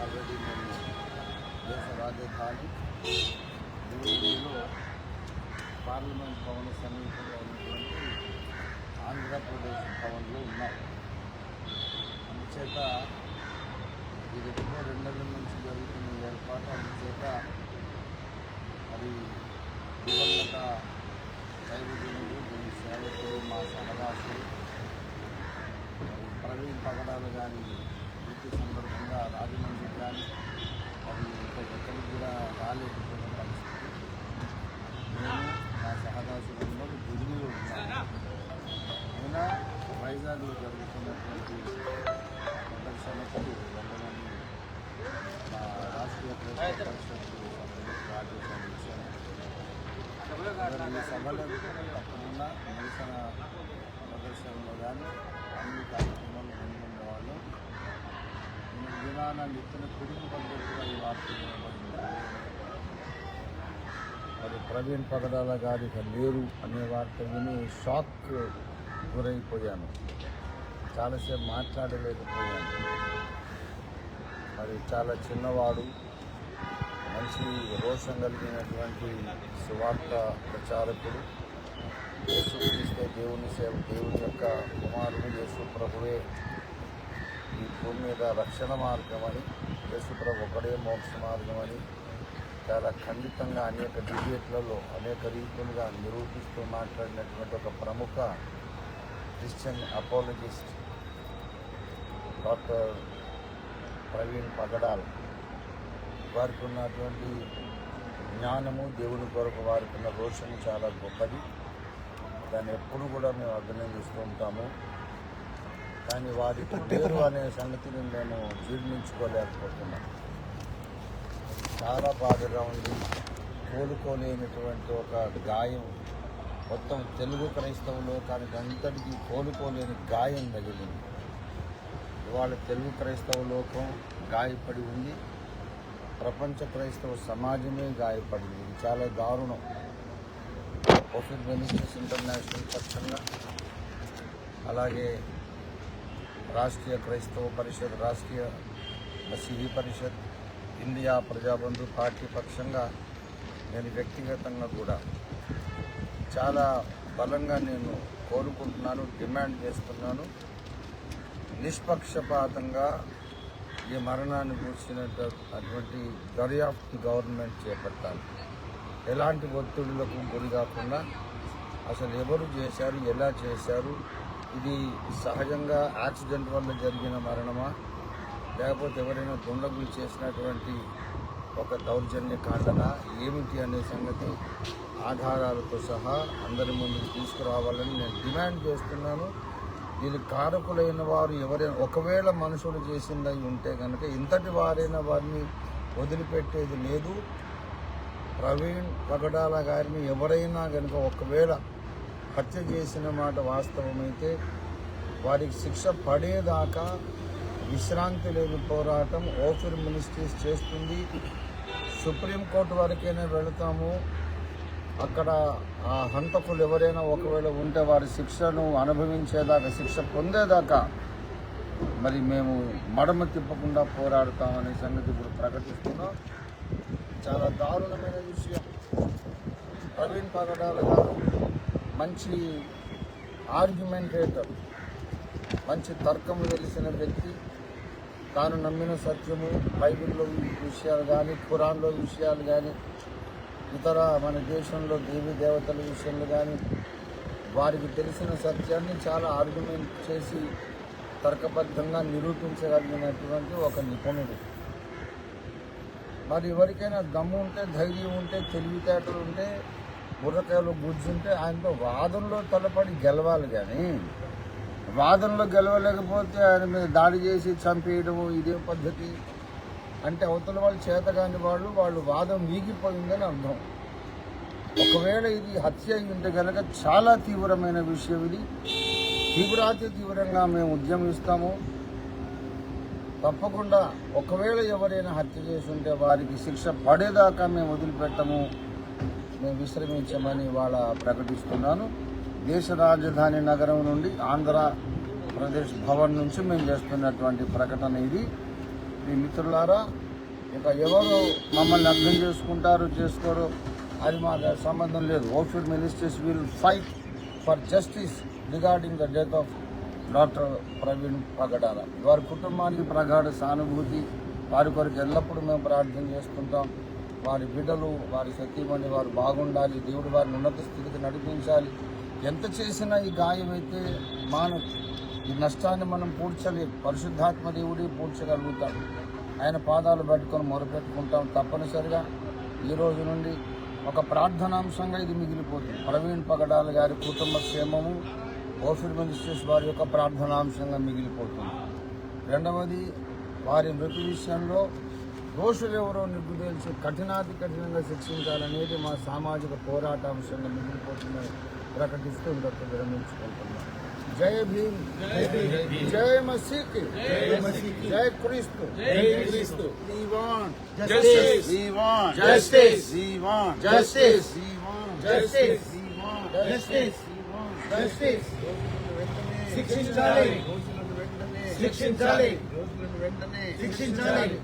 Already మేము దేశ రాజధాని ఢిల్లీలో పార్లమెంట్ భవన సమీపంలో ఉన్నటువంటి ఆంధ్రప్రదేశ్ భవన్లో ఉన్నారు. అందుచేత ఇది ఎప్పుడో రెండేళ్ళ నుంచి జరుగుతున్న ఏర్పాటు. అందుచేత మరి దివంగత దైవజనుడు దీని సేవకులు మా సహదాసుడు ప్రవీణ్ పగడాలు కానీ వృత్తి సందర్భంగా రాజమండ్రి కానీ మరి ఇంకా ఎక్కడికి కూడా రాలేకపోయిన పరిస్థితి. నేను మా సహదాసులంలో ఢిల్లీలో ఉన్నాను అయినా వైజాగ్లో జరుగుతున్నటువంటి ప్రదర్శనకు కొంతమంది మా రాష్ట్రీయ ప్రెస్ పరిషత్ సభ్యులు రాజేశారు ఇచ్చారు. సభలో తప్పకుండా నిరసన ప్రదర్శనలో కానీ అన్ని కార్యక్రమాలు ముందుండే వాళ్ళు దినాన నిత్యన కుటుంబ పద్ధతిగా ఈ వార్త మరి ప్రవీణ్ పగడాల గారి ఇక లేరు అనే వార్త విని షాక్ గురైపోయాను. చాలాసేపు మాట్లాడలేకపోయాను. మరి చాలా చిన్నవాడు మంచి రోషం కలిగినటువంటి సువార్త ప్రచారకుడు. యేసుక్రీస్తే దేవుని సేవ దేవుని యొక్క కుమారుడు యేసు ప్రభువే ఈ భూమి మీద రక్షణ మార్గం అని యేసు ప్రభు ఒకడే మోక్ష మార్గం అని చాలా ఖండితంగా అనేక డిబేట్లలో అనేక రీతులుగా నిరూపిస్తూ మాట్లాడినటువంటి ఒక ప్రముఖ Christian apologist doctor Praveen Pagadal. వారికి ఉన్నటువంటి జ్ఞానము దేవుని కొరకు వారికి ఉన్న రోషము చాలా గొప్పది. దాన్ని ఎప్పుడు కూడా మేము అభినందిస్తూ ఉంటాము. కానీ వారికి పేరు అనే సంగతిని నేను జీర్ణించుకోలేకపోతున్నాను చాలా బాధగా ఉంది. కోలుకోలేనటువంటి ఒక గాయం. మొత్తం తెలుగు క్రైస్తవ లోకానికి అంతటికీ కోలుకోలేని గాయం తగిలింది. ఇవాళ తెలుగు క్రైస్తవ లోకం గాయపడి ఉంది. ప్రపంచ క్రైస్తవ సమాజమే గాయపడింది. ఇది చాలా దారుణం. కోవిడ్ బెనిఫిట్స్ ఇంటర్నేషనల్ పక్షంగా అలాగే రాష్ట్రీయ క్రైస్తవ పరిషత్ రాష్ట్రీయ మసీదీ పరిషత్ ఇండియా ప్రజాబంధు పార్టీ పక్షంగా నేను వ్యక్తిగతంగా కూడా చాలా బలంగా నేను కోరుకుంటున్నాను డిమాండ్ చేస్తున్నాను. నిష్పక్షపాతంగా ఈ మరణాన్ని కూర్చున్నటువంటి దర్యాప్తు గవర్నమెంట్ చేపట్టాలి. ఎలాంటి ఒత్తిడులకు గురి కాకుండా అసలు ఎవరు చేశారు ఎలా చేశారు ఇది సహజంగా యాక్సిడెంట్ వల్ల జరిగిన మరణమా లేకపోతే ఎవరైనా దుండగులు చేసినటువంటి ఒక దౌర్జన్య కాండన ఏమిటి అనే సంగతి ఆధారాలతో సహా అందరి ముందుకు తీసుకురావాలని నేను డిమాండ్ చేస్తున్నాను. దీనికి కారకులైన వారు ఎవరైనా ఒకవేళ మనుషులు చేసిందై ఉంటే కనుక ఇంతటి వారైనా వారిని వదిలిపెట్టేది లేదు. ప్రవీణ్ పగడాల గారిని ఎవరైనా కనుక ఒకవేళ హత్య చేసిన మాట వాస్తవమైతే వారికి శిక్ష పడేదాకా విశ్రాంతి లేని పోరాటం ఓఫిర్ మినిస్ట్రీస్ చేస్తుంది. సుప్రీంకోర్టు వరకైనా వెళతాము. అక్కడ ఆ హంతకులు ఎవరైనా ఒకవేళ ఉంటే వారి శిక్షను అనుభవించేదాకా శిక్ష పొందేదాకా మరి మేము మడమ తిప్పకుండా పోరాడతామనే సంగతి ఇప్పుడు ప్రకటిస్తున్నాం. చాలా దారుణమైన విషయం. ప్రవీణ్ పగడాల గారు మంచి ఆర్గ్యుమెంటేటర్ మంచి తర్కం తెలిసిన వ్యక్తి. తాను నమ్మిన సత్యము బైబిల్లో విషయాలు కానీ ఖురాన్లో విషయాలు కానీ ఇతర మన దేశంలో దేవి దేవతల విషయంలో కానీ వారికి తెలిసిన సత్యాన్ని చాలా ఆర్గ్యుమెంట్ చేసి తర్కబద్ధంగా నిరూపించగలిగినటువంటి ఒక నిపుణుడు. మరి ఎవరికైనా దమ్ము ఉంటే ధైర్యం ఉంటే తెలివితేటలు ఉంటే బుర్రకాయలు గుజ్జుంటే ఆయనతో వాదంలో తలపడి గెలవాలి కానీ వాదనలో గెలవలేకపోతే ఆయన మీద దాడి చేసి చంపేయడము ఇదే పద్ధతి. అంటే అవతల వాళ్ళు చేతగాని వాళ్ళు వాళ్ళు వాదం వీగిపోయిందని అర్థం. ఒకవేళ ఇది హత్య అయి ఉంటే కనుక చాలా తీవ్రమైన విషయం ఇది. తీవ్రాతి తీవ్రంగా మేము ఉద్యమిస్తాము తప్పకుండా ఒకవేళ ఎవరైనా హత్య చేసి ఉంటే వారికి శిక్ష పడేదాకా మేము వదిలిపెట్టము. మేము విశ్రమించమని వాళ్ళ ప్రకటిస్తున్నాను. దేశ రాజధాని నగరం నుండి ఆంధ్రప్రదేశ్ భవన్ నుంచి మేము చేస్తున్నటువంటి ప్రకటన ఇది. మీ మిత్రులారా ఇక ఎవరు మమ్మల్ని అర్థం చేసుకుంటారు చేసుకోరు అది మాకు సంబంధం లేదు. Ophir ministers will fight for justice regarding the death of doctor Praveen Pagadala. వారి కుటుంబానికి ప్రగాఢ సానుభూతి వారి కొరకు ఎల్లప్పుడూ మేము ప్రార్థన చేసుకుంటాం వారి బిడ్డలు వారి సతీమణి వారు బాగుండాలి దేవుడు వారిని ఉన్నత స్థితికి నడిపించాలి. ఎంత చేసినా ఈ గాయం అయితే మానదు. ఈ నష్టాన్ని మనం పూడ్చలేము పరిశుద్ధాత్మ దేవుడి పూడ్చగలుగుతాం ఆయన పాదాలు పట్టుకొని మొరపెట్టుకుంటాం తప్పనిసరిగా. ఈ రోజు నుండి ఒక ప్రార్థనాంశంగా ఇది మిగిలిపోతుంది. ప్రవీణ్ పగడాల గారి కుటుంబ క్షేమము ఓఫిర్ మినిస్టర్స్ వారి యొక్క ప్రార్థనాంశంగా మిగిలిపోతుంది. రెండవది వారి మృతి విషయంలో దోషులు ఎవరో నిర్గుదేల్చి కఠినాతి కఠినంగా శిక్షించాలనేది మా సామాజిక పోరాట అంశంగా మిగిలిపోతుందని ప్రకటిస్తూ ఇంకొక విరమించుకుంటున్నాం జై భీమ్ జై మసీకి జై క్రీస్తు శిక్షించాలి. శిక్షించాలి. శిక్షించాలి.